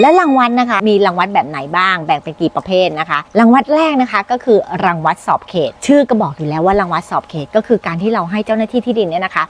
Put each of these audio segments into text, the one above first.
และรางวัลนะคะ มีรางวัลแบบไหนบ้าง แบ่งเป็นกี่ประเภทนะคะ รางวัลแรกนะคะก็คือรางวัลสอบเขต ชื่อก็บอกอยู่แล้วว่ารางวัลสอบเขต ก็คือการที่เราให้เจ้าหน้าที่ที่ดินเนี่ยนะคะ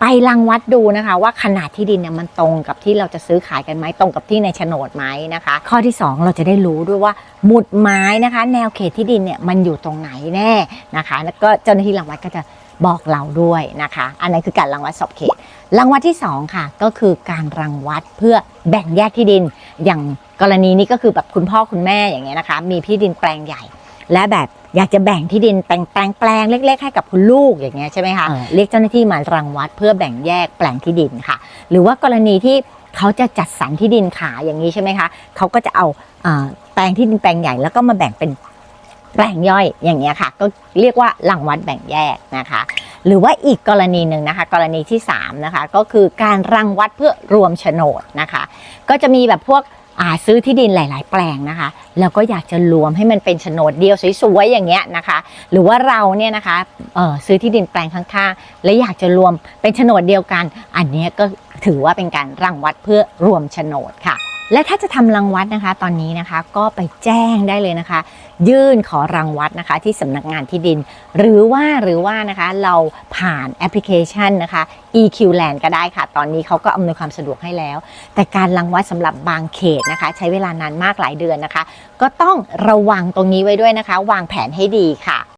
ไปรังวัดดูนะคะ ว่าขนาดที่ดินเนี่ยมันตรงกับที่เราจะซื้อขายกันไหมตรงกับที่ในโฉนดไหมนะคะ ข้อที่ 2 เราจะได้รู้ด้วยว่าหมุดหมายนะคะ แนวเขตที่ดินเนี่ยมันอยู่ตรงไหนแน่นะคะ แล้วก็เจ้าหน้าที่รังวัดก็จะบอกเราด้วยนะคะ อันนั้นคือการรังวัดสอบเขต รังวัดที่ 2 ค่ะ ก็คือการรังวัดเพื่อแบ่งแยกที่ดิน อย่างกรณีนี้ก็คือแบบคุณพ่อคุณแม่อย่างเงี้ยนะคะ มีที่ดินแปลงใหญ่ และแบบอยากจะแบ่งที่ดินแปลงแปลงแปลงเล็ก ๆ ให้กับคุณลูกอย่างเงี้ยใช่ไหมคะเออเรียกเจ้าหน้าที่มารังวัดเพื่อแบ่งแยกแปลงที่ดินค่ะ หรือว่ากรณีที่เขาจะจัดสรรที่ดินขายอย่างนี้ใช่ไหมคะเขาก็จะเอาอ่าแปลงที่ดินแปลงใหญ่แล้วก็มาแบ่งเป็น แปลงย่อยอย่างเงี้ยค่ะ ก็เรียกว่ารังวัดแบ่งแยกนะคะ หรือว่าอีกกรณีหนึ่งนะคะ กรณีที่3นะคะก็คือการรังวัดเพื่อรวมโฉนดนะคะ ก็จะมีแบบพวกซื้อที่ดินหลาย ๆ แปลงนะคะ แล้วก็อยากจะรวมให้มันเป็นโฉนดเดียวสวย ๆ อย่างเงี้ยนะคะ หรือว่าเราเนี่ยนะคะซื้อที่ดินแปลงข้างๆ และอยากจะรวมเป็นโฉนดเดียวกัน อันนี้ก็ถือว่าเป็นการรังวัดเพื่อรวมโฉนดค่ะ และถ้าจะทำรังวัดนะคะตอนนี้นะคะก็ไปแจ้งได้เลยนะคะ ยื่นขอรังวัดนะคะที่สำนักงานที่ดิน หรือว่าหรือว่านะคะเราผ่านแอปพลิเคชันนะคะ EQ Land ก็ได้ค่ะ ตอนนี้เขาก็อำนวยความสะดวกให้แล้ว แต่การรังวัดสำหรับบางเขตนะคะ ใช้เวลานานมากหลายเดือนนะคะ ก็ต้องระวังตรงนี้ไว้ด้วยนะคะ วางแผนให้ดีค่ะ